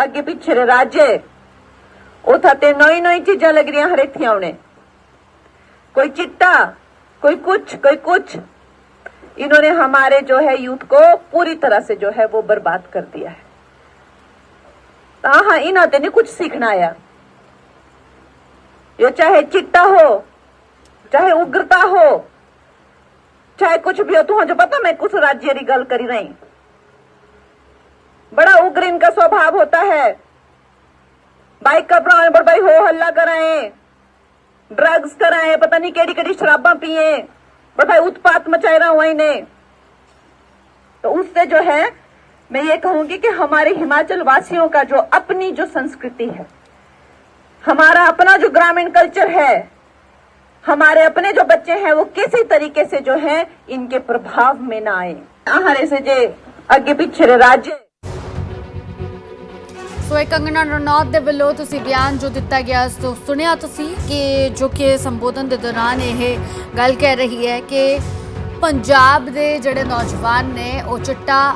ਅੱਗੇ ਪਿੱਛੇ ਦੇ ਰਾਜੇ ਉਥਾ ਤੇ ਨਈ ਨਈ ਚੀਜ਼ਾਂ ਲੱਗ ਰਹੀਆਂ ਹਰੇਥੀਆਂ ਉਹਨੇ कोई चिट्टा कोई कुछ कोई कुछ इन्होंने हमारे जो है यूथ को पूरी तरह से जो है वो बर्बाद कर दिया है तो हाँ इन्होंने नहीं कुछ सीखना आया ये चाहे चिट्टा हो चाहे उग्रता हो चाहे कुछ भी हो तू जो पता मैं कुछ राज्य की गल करी रही बड़ा उग्र इनका स्वभाव होता है। बाइक का प्राण बड़बाई हो, हल्ला कराए ड्रग्स कराए, पता नहीं केड़ी केड़ी शराबा पिए, बड़बाई उत्पात मचाए रहा हुआ इन्हें। तो उससे जो है, मैं ये कहूँगी कि हमारे हिमाचल वासियों का जो अपनी जो संस्कृति है, हमारा अपना जो ग्रामीण कल्चर है, हमारे अपने जो बच्चे हैं, वो किसी तरीके से जो है, इनके प्रभाव में ना आए। आहारे से जे अगे पीछे राज्य। ਸੋ ਇਹ ਕੰਗਣਾ ਰਣੌਤ ਦੇ ਵੱਲੋਂ ਤੁਸੀਂ ਬਿਆਨ ਜੋ ਦਿੱਤਾ ਗਿਆ ਸੋ ਸੁਣਿਆ ਤੁਸੀਂ ਕਿ ਜੋ ਕਿ ਸੰਬੋਧਨ ਦੇ ਦੌਰਾਨ ਇਹ ਗੱਲ ਕਹਿ ਰਹੀ ਹੈ ਕਿ ਪੰਜਾਬ ਦੇ ਜਿਹੜੇ ਨੌਜਵਾਨ ਨੇ, ਉਹ ਚਿੱਟਾ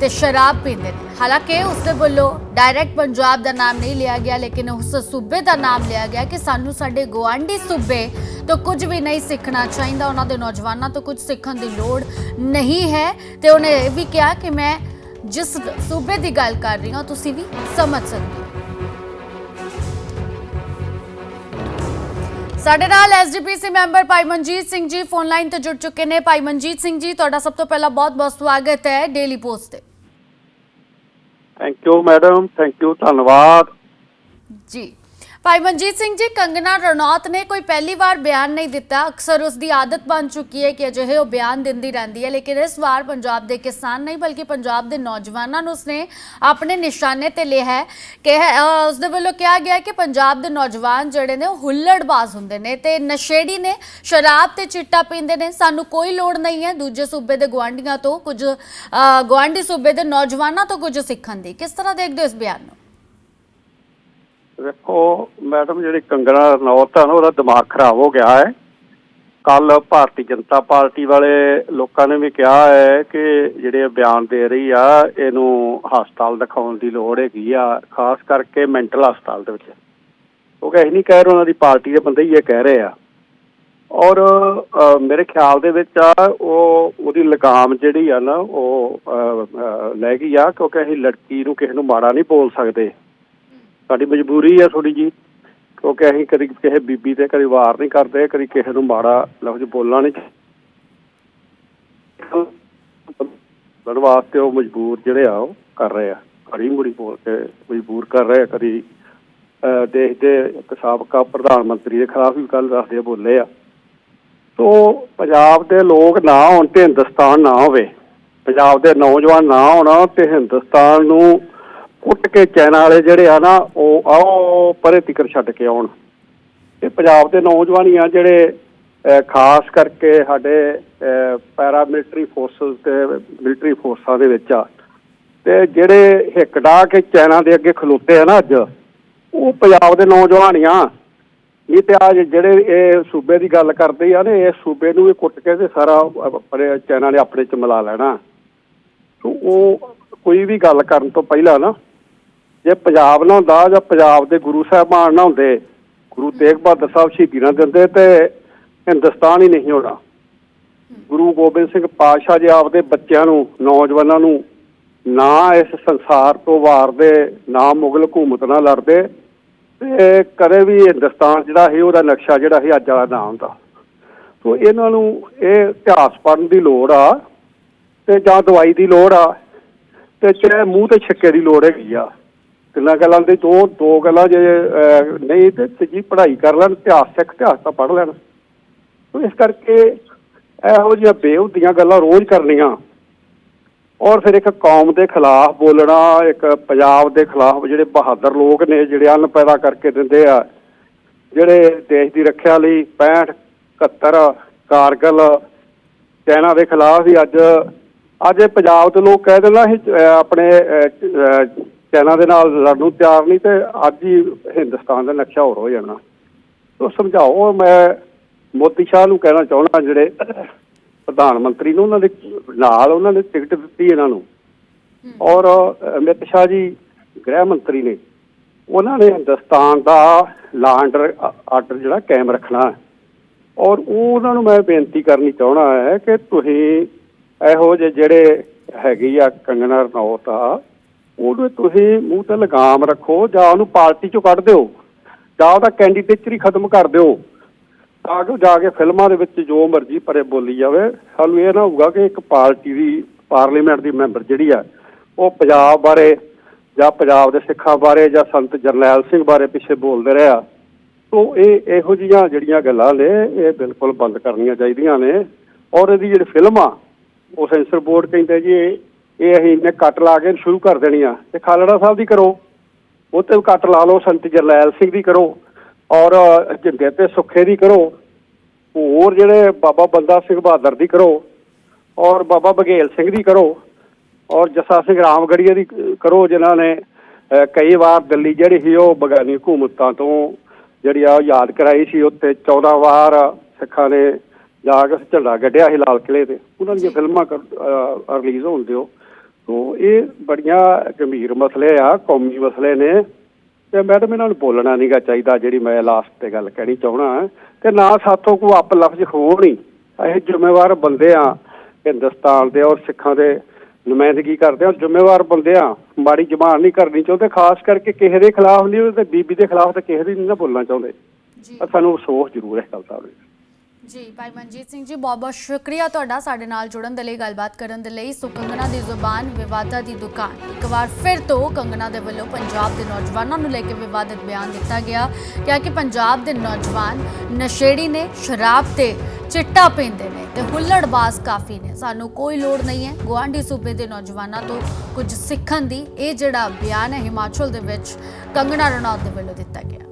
ਤੇ ਸ਼ਰਾਬ ਪੀਂਦੇ ਨੇ। ਹਾਲਾਂਕਿ ਉਸ ਦੇ ਵੱਲੋਂ ਡਾਇਰੈਕਟ ਪੰਜਾਬ ਦਾ ਨਾਮ ਨਹੀਂ ਲਿਆ ਗਿਆ, ਲੇਕਿਨ ਉਸ ਸੂਬੇ ਦਾ ਨਾਮ ਲਿਆ ਗਿਆ ਕਿ ਸਾਨੂੰ ਸਾਡੇ ਗੁਆਂਢੀ ਸੂਬੇ ਤੋਂ ਕੁਝ ਵੀ ਨਹੀਂ ਸਿੱਖਣਾ ਚਾਹੀਦਾ। ਉਹਨਾਂ ਦੇ ਨੌਜਵਾਨਾਂ ਤੋਂ ਕੁਝ ਸਿੱਖਣ ਦੀ ਲੋੜ ਨਹੀਂ ਹੈ। ਤੇ ਉਹਨੇ ਇਹ ਵੀ ਕਿਹਾ ਕਿ ਮੈਂ ਜਿਸ ਸੂਬੇ ਦੀ ਗੱਲ ਕਰ ਰਹੀ ਹਾਂ ਤੁਸੀਂ ਵੀ ਸਮਝ ਸਕਦੇ ਹੋ ਸਾਡੇ ਨਾਲ ਐਸਜੀਪੀਸੀ ਮੈਂਬਰ ਭਾਈ ਮਨਜੀਤ ਸਿੰਘ ਜੀ ਫੋਨ ਲਾਈਨ ਤੇ ਜੁੜ ਚੁੱਕੇ ਨੇ ਭਾਈ ਮਨਜੀਤ ਸਿੰਘ ਜੀ ਤੁਹਾਡਾ ਸਭ ਤੋਂ ਪਹਿਲਾਂ ਬਹੁਤ-ਬਹੁਤ ਸਵਾਗਤ ਹੈ ਡੇਲੀ ਪੋਸਟ ਤੇ thank you madam thank you ਧੰਨਵਾਦ ਜੀ ਭਾਈ ਮਨਜੀਤ ਸਿੰਘ ਜੀ ਕੰਗਨਾ ਰਣੌਤ ਨੇ ਕੋਈ ਪਹਿਲੀ ਵਾਰ ਬਿਆਨ ਨਹੀਂ ਦਿੱਤਾ। ਅਕਸਰ ਉਸ ਦੀ ਆਦਤ ਬਣ ਚੁੱਕੀ ਹੈ ਕਿ ਅਜਿਹੇ ਉਹ ਬਿਆਨ ਦਿੰਦੀ ਰਹਿੰਦੀ ਹੈ। ਲੇਕਿਨ ਇਸ ਵਾਰ ਪੰਜਾਬ ਦੇ ਕਿਸਾਨ ਨਹੀਂ ਬਲਕਿ ਪੰਜਾਬ ਦੇ ਨੌਜਵਾਨਾਂ ਨੂੰ ਉਸਨੇ ਆਪਣੇ ਨਿਸ਼ਾਨੇ ਤੇ ਲਿਆ ਹੈ। ਕਿ ਉਸ ਦੇ ਵੱਲੋਂ ਕਿਹਾ ਗਿਆ ਕਿ ਪੰਜਾਬ ਦੇ ਨੌਜਵਾਨ ਜਿਹੜੇ ਨੇ ਉਹ ਹੁੱਲੜਬਾਜ਼ ਹੁੰਦੇ ਨੇ ਤੇ ਨਸ਼ੇੜੀ ਨੇ ਸ਼ਰਾਬ ਤੇ ਚਿੱਟਾ ਪੀਂਦੇ ਨੇ। ਸਾਨੂੰ ਕੋਈ ਲੋੜ ਨਹੀਂ ਹੈ ਦੂਜੇ ਸੂਬੇ ਦੇ ਗਵਾਂਢੀਆਂ ਤੋਂ ਕੁਝ ਅਹ, ਗੁਆਂਢੀ ਸੂਬੇ ਦੇ ਨੌਜਵਾਨਾਂ ਤੋਂ ਕੁਝ ਸਿੱਖਣ ਦੀ। ਕਿਸ ਤਰ੍ਹਾਂ ਦੇਖਦੇ ਹੋ ਇਸ ਬਿਆਨ ਨੂੰ? ਵੇਖੋ ਮੈਡਮ ਜਿਹੜੀ ਕੰਗਣਾ ਰਣੌਤ ਆ ਨਾ, ਉਹਦਾ ਦਿਮਾਗ ਖਰਾਬ ਹੋ ਗਿਆ ਹੈ। ਕੱਲ ਭਾਰਤੀ ਜਨਤਾ ਪਾਰਟੀ ਵਾਲੇ ਲੋਕਾਂ ਨੇ ਵੀ ਕਿਹਾ ਹੈ ਕਿ ਜਿਹੜੇ ਬਿਆਨ ਦੇ ਰਹੀ ਆ, ਇਹਨੂੰ ਹਸਪਤਾਲ ਦਿਖਾਉਣ ਦੀ ਲੋੜ ਹੈਗੀ ਆ, ਖਾਸ ਕਰਕੇ ਮੈਂਟਲ ਹਸਪਤਾਲ ਦੇ ਵਿੱਚ। ਉਹ ਅਸੀਂ ਨਹੀਂ ਕਹਿ ਰਹੇ, ਉਹਨਾਂ ਦੀ ਪਾਰਟੀ ਦੇ ਬੰਦੇ ਹੀ ਇਹ ਕਹਿ ਰਹੇ ਆ। ਔਰ ਮੇਰੇ ਖਿਆਲ ਦੇ ਵਿੱਚ ਆ, ਉਹ, ਉਹਦੀ ਲਗਾਮ ਜਿਹੜੀ ਆ ਨਾ, ਉਹ ਲੈ ਗਈ ਆ, ਕਿਉਂਕਿ ਅਸੀਂ ਲੜਕੀ ਨੂੰ ਕਿਸੇ ਨੂੰ ਮਾੜਾ ਨਹੀਂ ਬੋਲ ਸਕਦੇ। ਸਾਡੀ ਮਜਬੂਰੀ ਆ ਥੋੜੀ ਜੀ ਕਿਉਂਕਿ ਅਸੀਂ ਕਦੀ ਕਿਸੇ ਬੀਬੀ ਤੇ ਕਦੀ ਵਾਰ ਨਹੀਂ ਕਰਦੇ, ਕਦੀ ਕਿਸੇ ਨੂੰ ਮਾੜਾ ਲਫ਼ਜ਼ ਬੋਲਣਾ ਨਹੀਂ ਬਣ ਵਾਸਤੇ ਉਹ ਮਜਬੂਰ ਜਿਹੜੇ ਆ, ਉਹ ਕਰ ਰਹੇ ਆ। ਘੜੀ ਮੁੜੀ ਬੋਲ ਕੇ ਮਜਬੂਰ ਕਰ ਰਹੇ ਆ, ਕਦੀ ਦੇਸ਼ ਦੇ ਇੱਕ ਸਾਬਕਾ ਪ੍ਰਧਾਨ ਮੰਤਰੀ ਦੇ ਖਿਲਾਫ ਵੀ ਗੱਲ ਦੱਸਦੇ ਬੋਲੇ ਆ। ਤੋ ਪੰਜਾਬ ਦੇ ਲੋਕ ਨਾ ਹੋਣ ਤੇ ਹਿੰਦੁਸਤਾਨ ਨਾ ਹੋਵੇ। ਪੰਜਾਬ ਦੇ ਨੌਜਵਾਨ ਨਾ ਹੋਣਾ ਤੇ ਹਿੰਦੁਸਤਾਨ ਨੂੰ ਕੁੱਟ ਕੇ ਚੈਨਾ ਵਾਲੇ ਜਿਹੜੇ ਆ ਨਾ, ਉਹ ਆਓ, ਪਰੇ ਤਿਕਰ ਛੱਡ ਕੇ ਆਉਣ। ਇਹ ਪੰਜਾਬ ਦੇ ਨੌਜਵਾਨ ਆ ਜਿਹੜੇ ਖਾਸ ਕਰਕੇ ਸਾਡੇ ਪੈਰਾ ਮਿਲਟਰੀ ਫੋਰਸਸ ਤੇ ਮਿਲਟਰੀ ਫੋਰਸਾਂ ਦੇ ਵਿੱਚ ਆ, ਤੇ ਜਿਹੜੇ ਹਿੱਕ ਕੇ ਚੈਨਾ ਦੇ ਅੱਗੇ ਖਲੋਤੇ ਆ ਨਾ ਅੱਜ, ਉਹ ਪੰਜਾਬ ਦੇ ਨੌਜਵਾਨ ਆ ਇਹ ਤੇ ਅੱਜ ਜਿਹੜੇ ਇਹ ਸੂਬੇ ਦੀ ਗੱਲ ਕਰਦੇ ਆ ਨੇ, ਇਹ ਸੂਬੇ ਨੂੰ ਵੀ ਕੁੱਟ ਕੇ ਤੇ ਸਾਰਾ ਚੈਨਾ ਨੇ ਆਪਣੇ ਚ ਮਿਲਾ ਲੈਣਾ। ਤੋ ਉਹ ਕੋਈ ਵੀ ਗੱਲ ਕਰਨ ਤੋਂ ਪਹਿਲਾਂ ਨਾ ਜੇ ਪੰਜਾਬ ਨਾ ਹੁੰਦਾ ਜਾਂ ਪੰਜਾਬ ਦੇ ਗੁਰੂ ਸਾਹਿਬਾਨ ਨਾ ਹੁੰਦੇ, ਗੁਰੂ ਤੇਗ ਬਹਾਦਰ ਸਾਹਿਬ ਸ਼ਹੀਦੀ ਨਾ ਦਿੰਦੇ ਤੇ ਹਿੰਦੁਸਤਾਨ ਹੀ ਨਹੀਂ ਹੋਣਾ। ਗੁਰੂ ਗੋਬਿੰਦ ਸਿੰਘ ਪਾਤਸ਼ਾਹ ਜੀ ਆਪਦੇ ਬੱਚਿਆਂ ਨੂੰ, ਨੌਜਵਾਨਾਂ ਨੂੰ ਨਾ ਇਸ ਸੰਸਾਰ ਤੋਂ ਵਾਰਦੇ, ਨਾ ਮੁਗਲ ਹਕੂਮਤ ਨਾਲ ਲੜਦੇ ਤੇ ਕਦੇ ਵੀ ਹਿੰਦੁਸਤਾਨ ਜਿਹੜਾ ਸੀ ਉਹਦਾ ਨਕਸ਼ਾ ਜਿਹੜਾ ਸੀ ਅੱਜ ਵਾਲਾ ਨਾ ਹੁੰਦਾ। ਤੋ ਇਹਨਾਂ ਨੂੰ ਇਹ ਇਤਿਹਾਸ ਪੜ੍ਹਨ ਦੀ ਲੋੜ ਆ ਤੇ ਜਾਂ ਦਵਾਈ ਦੀ ਲੋੜ ਆ ਤੇ ਚਾਹੇ ਮੂੰਹ ਤੇ ਛਿੱਕੇ ਦੀ ਲੋੜ ਹੈਗੀ ਆ। ਤਿੰਨਾਂ ਗੱਲਾਂ ਦੇ ਦੋ ਦੋ ਗੱਲਾਂ ਜੇ ਨਹੀਂ ਤੇ ਤੀਜੀ ਪੜ੍ਹਾਈ ਕਰ ਲੈਣ ਇਤਿਹਾਸ ਸਿੱਖ ਇਤਿਹਾਸ ਤਾਂ ਪੜ੍ਹ ਲੈਣ। ਇਸ ਕਰਕੇ ਇਹੋ ਜਿਹੀਆਂ ਬੇਹੂਦੀਆਂ ਗੱਲਾਂ ਰੋਜ਼ ਕਰਨੀਆਂ। ਔਰ ਫਿਰ ਇੱਕ ਕੌਮ ਦੇ ਖਿਲਾਫ ਬੋਲਣਾ ਇੱਕ ਪੰਜਾਬ ਦੇ ਖਿਲਾਫ ਜਿਹੜੇ ਬਹਾਦਰ ਲੋਕ ਨੇ ਜਿਹੜੇ ਅੰਨ ਪੈਦਾ ਕਰਕੇ ਦਿੰਦੇ ਆ ਜਿਹੜੇ ਦੇਸ਼ ਦੀ ਰੱਖਿਆ ਲਈ 65 71 ਕਾਰਗਲ ਚੈਨਾ ਦੇ ਖਿਲਾਫ ਹੀ ਅੱਜ ਅੱਜ ਪੰਜਾਬ ਦੇ ਲੋਕ ਕਹਿ ਦਿੰਦਾ ਅਸੀਂ ਆਪਣੇ ਅਹ, ਚੈਨਾ ਦੇ ਨਾਲ ਲੜਨ ਨੂੰ ਤਿਆਰ ਨਹੀਂ ਤੇ ਅੱਜ ਹੀ ਹਿੰਦੁਸਤਾਨ ਦਾ ਨਕਸ਼ਾ ਹੋਰ ਹੋ ਜਾਣਾ। ਤੋ ਸਮਝਾਓ ਮੈਂ ਮੋਦੀ ਸ਼ਾਹ ਨੂੰ ਕਹਿਣਾ ਚਾਹੁੰਦਾ ਜਿਹੜੇ ਪ੍ਰਧਾਨ ਮੰਤਰੀ ਨੂੰ ਉਹਨਾਂ ਦੇ ਨਾਲ ਉਹਨਾਂ ਨੇ ਟਿਕਟ ਦਿੱਤੀ ਇਹਨਾਂ ਨੂੰ। ਔਰ ਅਮਿਤ ਸ਼ਾਹ ਜੀ ਗ੍ਰਹਿ ਮੰਤਰੀ ਨੇ ਉਹਨਾਂ ਨੇ ਹਿੰਦੁਸਤਾਨ ਦਾ ਲਾਂਡਰ ਆਰਡਰ ਜਿਹੜਾ ਕਾਇਮ ਰੱਖਣਾ ਔਰ ਉਹ ਉਹਨਾਂ ਨੂੰ ਮੈਂ ਬੇਨਤੀ ਕਰਨੀ ਚਾਹਣਾ ਹੈ ਕਿ ਤੁਸੀਂ ਇਹੋ ਜਿਹੇ ਜਿਹੜੇ ਹੈਗੀ ਆ ਕੰਗਨਾ ਰਣੌਤ ਆ ਉਹਨੂੰ ਤੁਸੀਂ ਮੂੰਹ ਤੇ ਲਗਾਮ ਰੱਖੋ ਜਾਂ ਉਹਨੂੰ ਪਾਰਟੀ ਚੋਂ ਕੱਢ ਦਿਓ, ਜਾਂ ਉਹਦਾ ਕੈਂਡੀਡੇਟਰੀ ਖਤਮ ਕਰ ਦਿਓ, ਤਾਂ ਕਿ ਜਾ ਕੇ ਫਿਲਮਾਂ ਦੇ ਵਿੱਚ ਜੋ ਮਰਜ਼ੀ ਪਰੇ ਬੋਲੀ ਜਾਵੇ। ਸਾਨੂੰ ਇਹ ਨਾ ਹੋਊਗਾ ਕਿ ਇੱਕ ਪਾਰਟੀ ਦੀ ਪਾਰਲੀਮੈਂਟ ਦੀ ਮੈਂਬਰ ਜਿਹੜੀ ਆ, ਉਹ ਪੰਜਾਬ ਬਾਰੇ ਜਾਂ ਪੰਜਾਬ ਦੇ ਸਿੱਖਾਂ ਬਾਰੇ ਜਾਂ ਸੰਤ ਜਰਨੈਲ ਸਿੰਘ ਬਾਰੇ ਪਿੱਛੇ ਬੋਲਦੇ ਰਿਹਾ ਤੋ ਇਹ ਇਹੋ ਜਿਹੀਆਂ ਜਿਹੜੀਆਂ ਗੱਲਾਂ ਨੇ, ਇਹ ਬਿਲਕੁਲ ਬੰਦ ਕਰਨੀਆਂ ਚਾਹੀਦੀਆਂ ਨੇ। ਔਰ ਇਹਦੀ ਜਿਹੜੀ ਫਿਲਮ ਆ, ਉਹ ਸੈਂਸਰ ਬੋਰਡ ਕਹਿੰਦੇ ਜੀ ਇਹ ਅਸੀਂ ਇਹਨੇ ਕੱਟ ਲਾ ਕੇ ਸ਼ੁਰੂ ਕਰ ਦੇਣੀ ਆ। ਤੇ ਖਾਲੜਾ ਸਾਹਿਬ ਦੀ ਕਰੋ। ਉਹ ਤੇ ਕੱਟ ਲਾ ਲਓ, ਸੰਤ ਜਰਨੈਲ ਸਿੰਘ ਦੀ ਕਰੋ ਔਰ ਜਿੰਦੇ ਤੇ ਸੁੱਖੇ ਦੀ ਕਰੋ। ਹੋਰ ਜਿਹੜੇ ਬਾਬਾ ਬੰਦਾ ਸਿੰਘ ਬਹਾਦਰ ਦੀ ਕਰੋ ਔਰ ਬਾਬਾ ਬਘੇਲ ਸਿੰਘ ਦੀ ਕਰੋ ਔਰ ਜੱਸਾ ਸਿੰਘ ਰਾਮਗੜੀਏ ਦੀ ਕਰੋ ਜਿਨ੍ਹਾਂ ਨੇ ਕਈ ਵਾਰ ਦਿੱਲੀ ਜਿਹੜੀ ਸੀ ਉਹ ਬਗਾਨੀ ਹਕੂਮਤਾਂ ਤੋਂ ਜਿਹੜੀ ਆ ਉਹ ਯਾਦ ਕਰਾਈ ਸੀ। ਉੱਤੇ 14 ਵਾਰ ਸਿੱਖਾਂ ਨੇ ਜਾ ਕੇ ਝੰਡਾ ਗੱਡਿਆ ਸੀ ਲਾਲ ਕਿਲੇ ਤੇ। ਉਹਨਾਂ ਦੀਆਂ ਫਿਲਮਾਂ ਰਿਲੀਜ਼ ਹੋਣ ਦਿਓ। ਤੋ ਇਹ ਬੜੀਆਂ ਗੰਭੀਰ ਮਸਲੇ ਆ ਕੌਮੀ ਮਸਲੇ ਨੇ। ਤੇ ਮੈਡਮ ਇਹਨਾਂ ਨੂੰ ਬੋਲਣਾ ਨਹੀਂਗਾ ਚਾਹੀਦਾ ਜਿਹੜੀ ਮੈਂ ਲਾਸਟ ਤੇ ਗੱਲ ਕਹਿਣੀ ਚਾਹਣਾ ਤੇ ਨਾ ਸਾਥੋਂ ਕੋ ਅਪ ਲਫ਼ਜ਼ ਹੋਣ ਹੀ ਇਹ ਜ਼ਿੰਮੇਵਾਰ ਬੰਦੇ ਆ ਹਿੰਦੁਸਤਾਨ ਦੇ ਔਰ ਸਿੱਖਾਂ ਦੇ ਨੁਮਾਇੰਦਗੀ ਕਰਦੇ ਆ ਜ਼ਿੰਮੇਵਾਰ ਬੰਦੇ ਆ। ਮਾੜੀ ਜ਼ਬਾਨ ਨਹੀਂ ਕਰਨੀ ਚਾਹੁੰਦੇ ਖਾਸ ਕਰਕੇ ਕਿਸੇ ਦੇ ਖਿਲਾਫ ਨਹੀਂ ਤੇ ਬੀਬੀ ਦੇ ਖਿਲਾਫ ਤਾਂ ਕਿਸੇ ਦੀ ਨਹੀਂ ਨਾ ਬੋਲਣਾ ਚਾਹੁੰਦੇ। ਜੀ। ਸਾਨੂੰ ਅਫਸੋਸ ਜ਼ਰੂਰ ਹੈ ਗੱਲ ਸਾਹਿਬ ਜੀ ਭਾਈ ਮਨਜੀਤ ਸਿੰਘ ਜੀ, ਬਹੁਤ ਬਹੁਤ ਸ਼ੁਕਰੀਆ ਤੁਹਾਡਾ ਸਾਡੇ ਨਾਲ ਜੁੜਨ ਦੇ ਲਈ, ਗੱਲਬਾਤ ਕਰਨ ਦੇ ਲਈ। ਸੋ ਕੰਗਣਾ ਦੀ ਜ਼ੁਬਾਨ ਵਿਵਾਦਾਂ ਦੀ ਦੁਕਾਨ। ਇੱਕ ਵਾਰ ਫਿਰ ਤੋਂ ਕੰਗਣਾ ਦੇ ਵੱਲੋਂ ਪੰਜਾਬ ਦੇ ਨੌਜਵਾਨਾਂ ਨੂੰ ਲੈ ਕੇ ਵਿਵਾਦਿਤ ਬਿਆਨ ਦਿੱਤਾ ਗਿਆ। ਕਿਹਾ ਕਿ ਪੰਜਾਬ ਦੇ ਨੌਜਵਾਨ ਨਸ਼ੇੜੀ ਨੇ, ਸ਼ਰਾਬ ਤੇ ਚਿੱਟਾ ਪੀਂਦੇ ਨੇ ਤੇ ਹੁੱਲੜਬਾਜ਼ ਕਾਫੀ ਨੇ। ਸਾਨੂੰ ਕੋਈ ਲੋੜ ਨਹੀਂ ਹੈ ਗੁਆਂਢੀ ਸੂਬੇ ਦੇ ਨੌਜਵਾਨਾਂ ਤੋਂ ਕੁਝ ਸਿੱਖਣ ਦੀ। ਇਹ ਜਿਹੜਾ ਬਿਆਨ ਹੈ, ਹਿਮਾਚਲ ਦੇ ਵਿੱਚ ਕੰਗਣਾ ਰਣੌਤ ਦੇ ਵੱਲੋਂ ਦਿੱਤਾ ਗਿਆ।